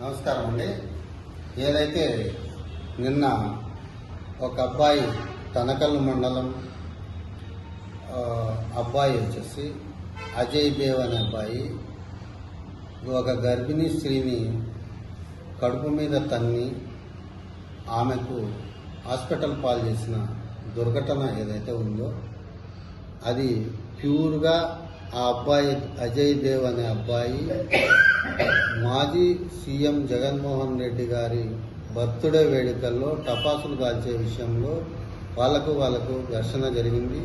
నమస్కారం అండి. ఏదైతే నిన్న ఒక అబ్బాయి తనకల్లు మండలం అబ్బాయి వచ్చేసి అజయ్ దేవ్ అనే అబ్బాయి ఒక గర్భిణీ స్త్రీని కడుపు మీద తన్ని ఆమెకు హాస్పిటల్ పాలు చేసిన దుర్ఘటన ఏదైతే ఉందో అది ప్యూర్గా ఆ అబ్బాయి అజయ్ దేవ్ అనే అబ్బాయి మాజీ సీఎం జగన్మోహన్ రెడ్డి గారి బర్త్డే వేడుకల్లో టపాసులు కాల్చే విషయంలో వాళ్ళకు వాళ్ళకు ఘర్షణ జరిగింది.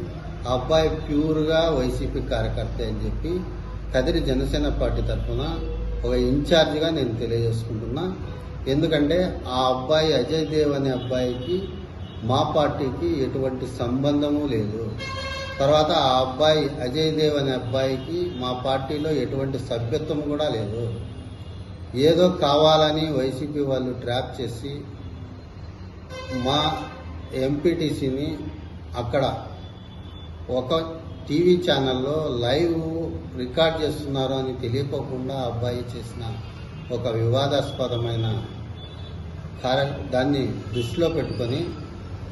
ఆ అబ్బాయి ప్యూర్గా వైసీపీ కార్యకర్త అని చెప్పి కదిరి జనసేన పార్టీ తరఫున ఒక ఇన్ఛార్జిగా నేను తెలియజేసుకుంటున్నా. ఎందుకంటే ఆ అబ్బాయి అజయ్ దేవ్ అనే అబ్బాయికి మా పార్టీకి ఎటువంటి సంబంధము లేదు. తర్వాత ఆ అబ్బాయి అజయ్ దేవ్ అనే అబ్బాయికి మా పార్టీలో ఎటువంటి సభ్యత్వం కూడా లేదు. ఏదో కావాలని వైసీపీ వాళ్ళు ట్రాప్ చేసి మా ఎంపీటీసీని అక్కడ ఒక టీవీ ఛానల్లో లైవ్ రికార్డ్ చేస్తున్నారు అని తెలియకోకుండా ఆ అబ్బాయి చేసిన ఒక వివాదాస్పదమైన కార్య దాన్ని దృష్టిలో పెట్టుకొని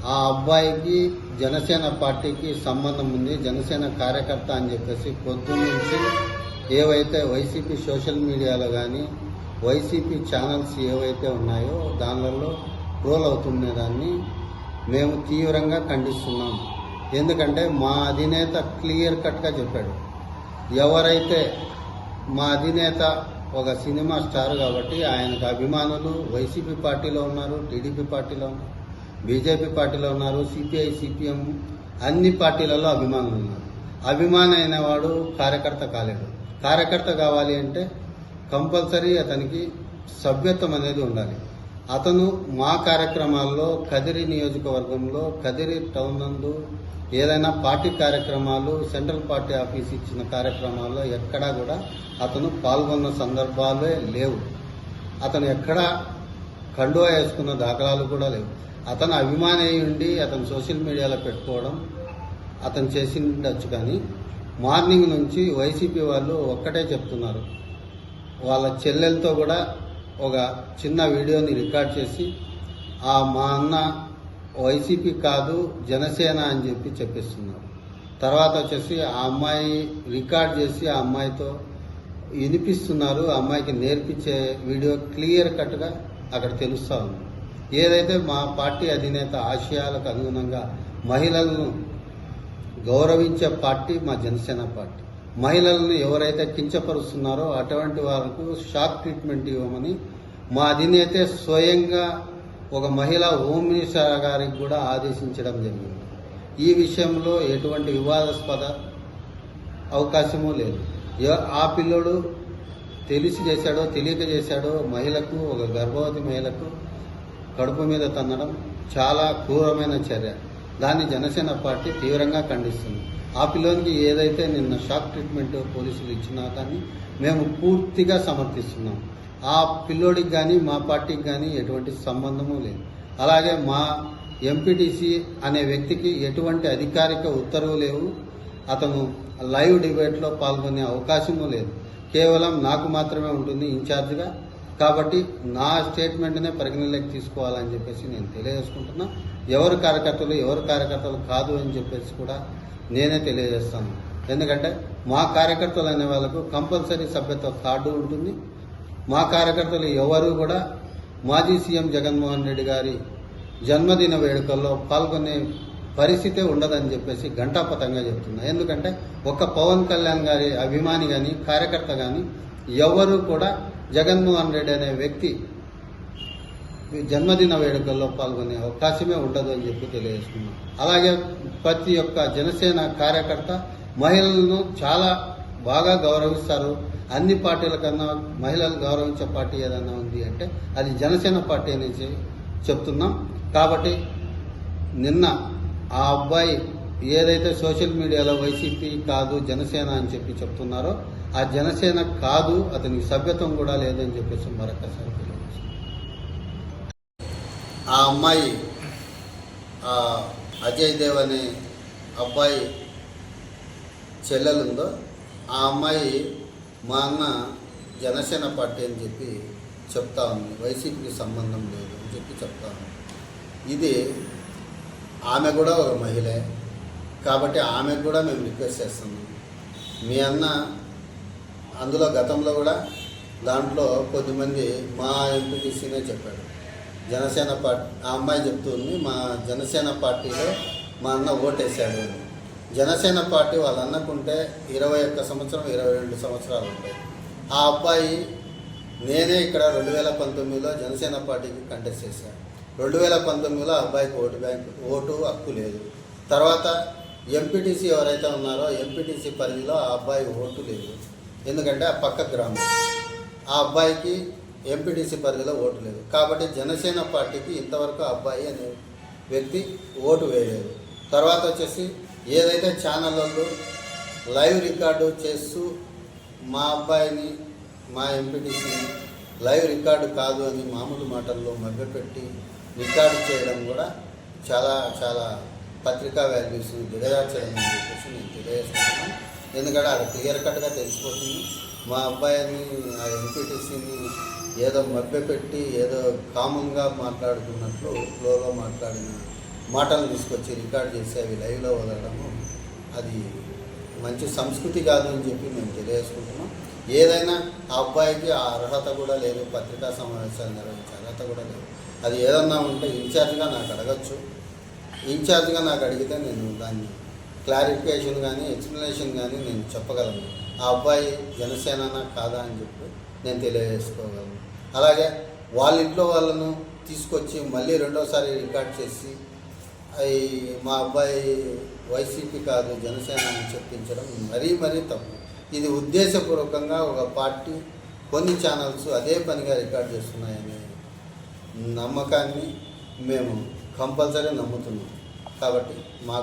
ఆ అబ్బాయికి జనసేన పార్టీకి సంబంధం ఉంది. జనసేన కార్యకర్త అని చెప్పేసి పొద్దున్న ఏవైతే వైసీపీ సోషల్ మీడియాలో కానీ వైసీపీ ఛానల్స్ ఏవైతే ఉన్నాయో దానిలలో ట్రోల్ అవుతున్న దాన్ని మేము తీవ్రంగా ఖండిస్తున్నాం. ఎందుకంటే మా అధినేత క్లియర్ కట్గా చెప్పాడు. ఎవరైతే మా అధినేత ఒక సినిమా స్టార్ కాబట్టి ఆయనకు అభిమానులు వైసీపీ పార్టీలో ఉన్నారు టీడీపీ పార్టీలో ఉన్నారు. బీజేపీ పార్టీలో ఉన్నారు సిపిఐ సిపిఎం అన్ని పార్టీలలో అభిమానులు ఉన్నారు. అభిమాని అయినవాడు కార్యకర్త కాలేడు. కార్యకర్త కావాలి అంటే కంపల్సరీ అతనికి సభ్యత్వం అనేది ఉండాలి. అతను మా కార్యక్రమాల్లో కదిరి నియోజకవర్గంలో కదిరి టౌన్ నందు ఏదైనా పార్టీ కార్యక్రమాలు సెంట్రల్ పార్టీ ఆఫీస్ ఇచ్చిన కార్యక్రమాల్లో ఎక్కడా కూడా అతను పాల్గొన్న సందర్భాలే లేవు. అతను ఎక్కడా కండువా వేసుకున్న దాఖలాలు కూడా లేవు. అతను అభిమాని ఉండి అతను సోషల్ మీడియాలో పెట్టుకోవడం అతను చేసి ఉండొచ్చు కానీ మార్నింగ్ నుంచి వైసీపీ వాళ్ళు ఒక్కటే చెప్తున్నారు. వాళ్ళ చెల్లెలతో కూడా ఒక చిన్న వీడియోని రికార్డ్ చేసి ఆ మా అన్న వైసీపీ కాదు జనసేన అని చెప్పి చెప్పిస్తున్నారు. తర్వాత వచ్చేసి ఆ అమ్మాయి రికార్డ్ చేసి ఆ అమ్మాయితో వినిపిస్తున్నారు ఆ అమ్మాయికి నేర్పించే వీడియో క్లియర్ కట్గా అక్కడ తెలుస్తూ ఉంది. ఏదైతే మా పార్టీ అధినేత ఆశయాలకు అనుగుణంగా మహిళలను గౌరవించే పార్టీ మా జనసేన పార్టీ. మహిళలను ఎవరైతే కించపరుస్తున్నారో అటువంటి వారికి షాక్ ట్రీట్మెంట్ ఇవ్వమని మా అధినేతే స్వయంగా ఒక మహిళా హోమ్ మినిస్టర్ గారికి కూడా ఆదేశించడం జరిగింది. ఈ విషయంలో ఎటువంటి వివాదాస్పద అవకాశము లేదు. ఆ పిల్లోడు తెలిసి చేశాడో తెలియక చేశాడో మహిళకు ఒక గర్భవతి మహిళకు కడుపు మీద తన్నడం చాలా క్రూరమైన చర్య. దాన్ని జనసేన పార్టీ తీవ్రంగా ఖండిస్తుంది. ఆ పిల్లోనికి ఏదైతే నిన్న షాక్ ట్రీట్మెంట్ పోలీసులు ఇచ్చినా కానీ మేము పూర్తిగా సమర్థిస్తున్నాం. ఆ పిల్లోడికి కానీ మా పార్టీకి కానీ ఎటువంటి సంబంధము లేదు. అలాగే మా ఎంపీటీసీ అనే వ్యక్తికి ఎటువంటి అధికారిక ఉత్తర్వు లేవు. అతను లైవ్ డిబేట్లో పాల్గొనే అవకాశము లేదు. కేవలం నాకు మాత్రమే ఉంటుంది ఇన్ఛార్జ్గా కాబట్టి నా స్టేట్మెంట్నే పరిగణలోకి తీసుకోవాలని చెప్పేసి నేను తెలియజేసుకుంటున్నా. ఎవరు కార్యకర్తలు ఎవరు కార్యకర్తలు కాదు అని చెప్పేసి కూడా నేనే తెలియజేస్తాను. ఎందుకంటే మా కార్యకర్తలు అనే వాళ్ళకు కంపల్సరీ సభ్యత్వ కార్డు ఉంటుంది. మా కార్యకర్తలు ఎవరు కూడా మాజీ సీఎం జగన్మోహన్ రెడ్డి గారి జన్మదిన వేడుకల్లో పాల్గొనే పరిస్థితే ఉండదని చెప్పేసి ఘంటాపథంగా చెప్తున్నా ఎందుకంటే ఒక పవన్ కళ్యాణ్ గారి అభిమాని కానీ కార్యకర్త కానీ ఎవరు కూడా జగన్మోహన్ రెడ్డి అనే వ్యక్తి జన్మదిన వేడుకల్లో పాల్గొనే అవకాశమే ఉండదు అని చెప్పి తెలియజేసుకున్నాం అలాగే ప్రతి ఒక్క జనసేన కార్యకర్త మహిళలను చాలా బాగా గౌరవిస్తారు. అన్ని పార్టీల కన్నా మహిళలు గౌరవించే పార్టీ ఏదైనా ఉంది అంటే అది జనసేన పార్టీ అనేసి చెప్తున్నాం. కాబట్టి నిన్న ఆ అబ్బాయి ఏదైతే సోషల్ మీడియాలో వైసీపీ కాదు జనసేన అని చెప్పి చెప్తున్నారో ఆ జనసేన కాదు అతనికి సభ్యత్వం కూడా లేదని చెప్పేసి మరొకసారి తెలియజేస్తున్నాం ఆ అమ్మాయి ఆ అజయ్ దేవ్ అనే అబ్బాయి చెల్లెలుందో ఆ అమ్మాయి మా అన్న జనసేన పార్టీ అని చెప్పి చెప్తా ఉంది. వైసీపీకి సంబంధం లేదు అని చెప్పి చెప్తా ఉంది. ఇది ఆమె కూడా ఒక మహిళే. కాబట్టి ఆమెకు కూడా మేము రిక్వెస్ట్ చేస్తున్నాం. మీ అన్న అందులో గతంలో కూడా దాంట్లో కొద్దిమంది మా ఎంపీటీసీనే చెప్పాడు. జనసేన పార్టీ ఆ అమ్మాయి చెప్తుంది మా జనసేన పార్టీలో మా అన్న ఓటేశాడు జనసేన పార్టీ వాళ్ళ అన్నకుంటే ఇరవై ఒక్క సంవత్సరం ఇరవై రెండు సంవత్సరాలు ఉంటాయి. ఆ అబ్బాయి నేనే ఇక్కడ రెండు వేల పంతొమ్మిదిలో జనసేన పార్టీకి కంటెస్ట్ చేశాను రెండు వేల పంతొమ్మిదిలో అబ్బాయికి ఓటు బ్యాంక్ ఓటు హక్కు లేదు. తర్వాత ఎంపీటీసీ ఎవరైతే ఉన్నారో ఎంపీటీసీ పరిధిలో ఆ అబ్బాయి ఓటు లేదు. ఎందుకంటే ఆ పక్క గ్రామం. ఆ అబ్బాయికి ఎంపీటీసీ పరిధిలో ఓటు లేదు. కాబట్టి జనసేన పార్టీకి ఇంతవరకు అబ్బాయి అనే వ్యక్తి ఓటు వేయలేదు. తర్వాత వచ్చేసి ఏదైతే ఛానళ్ళు లైవ్ రికార్డు చేస్తూ మా అబ్బాయిని మా ఎంపీటీసీని లైవ్ రికార్డు కాదు అని మామూలు మాటల్లో మభ్యపెట్టి రికార్డు చేయడం కూడా చాలా చాలా పత్రికా వాల్యూస్ దిగజార్చడం అని చెప్పేసి నేను తెలియజేస్తున్నాను. ఎందుకంటే అది క్లియర్ కట్గా తెలిసిపోతుంది. మా అబ్బాయిని ఆ ఎంపీటీసీని ఏదో మభ్యపెట్టి ఏదో కామన్గా మాట్లాడుకున్నట్లు ఫ్లోలో మాట్లాడిన మాటలు తీసుకొచ్చి రికార్డ్ చేసి అవి లైవ్లో వదలడము అది మంచి సంస్కృతి కాదు అని చెప్పి మేము తెలియజేసుకుంటున్నాం ఏదైనా ఆ అబ్బాయికి ఆ అర్హత కూడా లేదు పత్రికా సమావేశాలు నిర్వహించే అర్హత కూడా లేదు. అది ఏదన్నా ఉంటే ఇన్ఛార్జ్గా నాకు అడగచ్చు. ఇన్ఛార్జ్గా నాకు అడిగితే నేను దాన్ని క్లారిఫికేషన్ కానీ ఎక్స్ప్లెనేషన్ కానీ నేను చెప్పగలను. ఆ అబ్బాయి జనసేన కాదా అని చెప్పి నేను తెలియజేసుకోగలను. అలాగే వాళ్ళ ఇంట్లో వాళ్ళను తీసుకొచ్చి మళ్ళీ రెండోసారి రికార్డ్ చేసి అవి మా అబ్బాయి వైసీపీ కాదు జనసేన అని చెప్పించడం మరీ మరీ తప్పు. ఇది ఉద్దేశపూర్వకంగా ఒక పార్టీ కొన్ని ఛానల్స్ అదే పనిగా రికార్డ్ చేస్తున్నాయని నమ్మకాన్ని మేము కంపల్సరీ నమ్ముతున్నాం. కాబట్టి మా